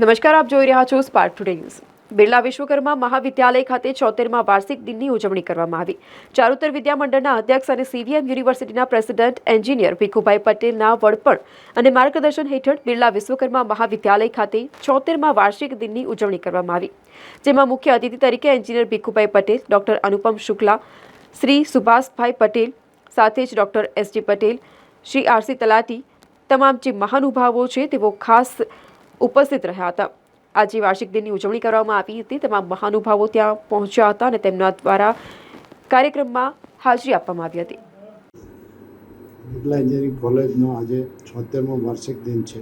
નમસ્કાર, આપ જોઈ રહ્યા છો Spark today news Birla Vishwakarma Mahavidyalaya ખાતે ચોતેરમાં વાર્ષિક દિનની ઉજવણી કરવામાં આવી. ચારુતર વિદ્યામંડળના અધ્યક્ષ અને સીવીએમ યુનિવર્સિટીના પ્રેસિડેન્ટ એન્જિનિયર ભીખુભાઈ પટેલના વડપણ અને માર્ગદર્શન હેઠળ બિરલા વિશ્વકર્મા મહાવિદ્યાલય ખાતે ચોતેરમાં વાર્ષિક દિનની ઉજવણી કરવામાં આવી. જેમાં મુખ્ય અતિથિ તરીકે એન્જિનિયર ભીખુભાઈ પટેલ, ડોક્ટર અનુપમ શુક્લા, શ્રી સુભાષભાઈ પટેલ, સાથે જ doctor SG Patel, Shri RC Talati, તમામ જે મહાનુભાવો છે તેઓ ખાસ ઉપસ્થિત રહ્યા હતા. આજે વાર્ષિક દિનની ઉજવણી કરવામાં આવી હતી. તેમાં મહાનુભાવો ત્યાં પહોંચ્યા હતા અને તેમના દ્વારા કાર્યક્રમમાં હાજરી આપવામાં આવી હતી. બિરલા એન્જિનિયરિંગ કોલેજનો આજે છોતેરમો વાર્ષિક દિન છે.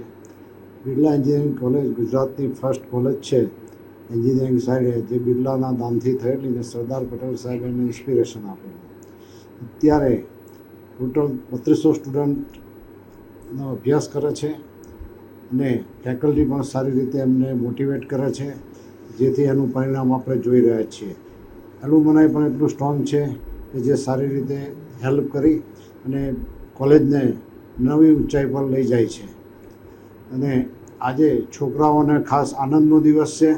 બિરલા એન્જિનિયરિંગ કોલેજ ગુજરાતની ફર્સ્ટ કોલેજ છે. એન્જિનિયરિંગ સાઈડે જે બિરલાના દાનથી થયેલી ને સરદાર પટેલ સાહેબ એને ઇન્સ્પિરેશન આપેલું અત્યારે ટોટલ બત્રીસો સ્ટુડન્ટનો અભ્યાસ કરે છે. અને ફેકલ્ટી પણ સારી રીતે એમને મોટિવેટ કરે છે, જેથી એનું પરિણામ આપણે જોઈ રહ્યા છીએ. એલુમનાઈ પણ એટલું સ્ટ્રોંગ છે કે જે સારી રીતે હેલ્પ કરી અને કોલેજને નવી ઊંચાઈ પર લઈ જાય છે. અને આજે છોકરાઓને ખાસ આનંદનો દિવસ છે,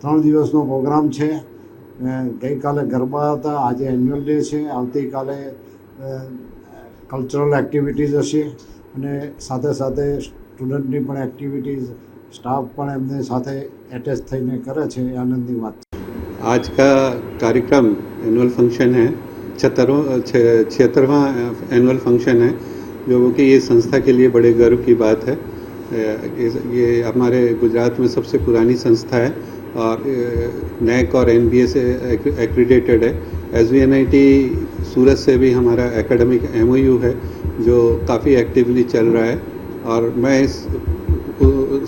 ત્રણ દિવસનો પ્રોગ્રામ છે. ગઈકાલે ગરબા હતા, આજે એન્યુઅલ ડે છે, આવતીકાલે કલ્ચરલ એક્ટિવિટીઝ હશે. અને સાથે સાથે સ્ટુડન્ટની પણ એક્ટિવિટીઝ સ્ટાફ પણ એમને સાથે એટેચ થઈને કરે છે એ આનંદની વાત છે आज का कार्यक्रम एनुअल फंक्शन है छहत्तरवा छिहत्तरवा एनुअल फंक्शन है जो कि ये संस्था के लिए बड़े गर्व की बात है अ, इस- ये हमारे गुजरात में सबसे पुरानी संस्था है और नैक और एन से एक्रीडेटेड है एस सूरत से भी हमारा एकेडमिक एम है जो काफ़ी एक्टिवली चल रहा है और मैं इस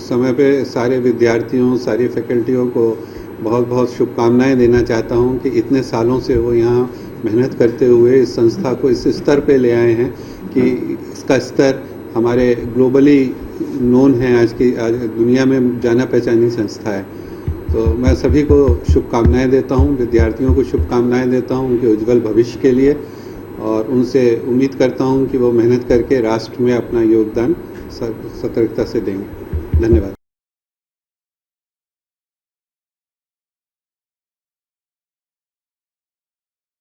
समय पे सारे विद्यार्थियों, सारी फैकल्टियों को बहुत बहुत शुभकामनाएँ देना चाहता हूँ कि इतने सालों से वो यहाँ मेहनत करते हुए इस संस्था को इस स्तर पे ले आए हैं कि इसका स्तर हमारे ग्लोबली नोन है, आज की, आज दुनिया में जाना पहचानी संस्था है। तो मैं सभी को शुभकामनाएँ देता हूँ, विद्यार्थियों को शुभकामनाएँ देता हूँ उनके उज्जवल भविष्य के लिए और उनसे उम्मीद करता हूँ कि वो मेहनत करके राष्ट्र में अपना योगदान सतर्कता से देंगे धन्यवाद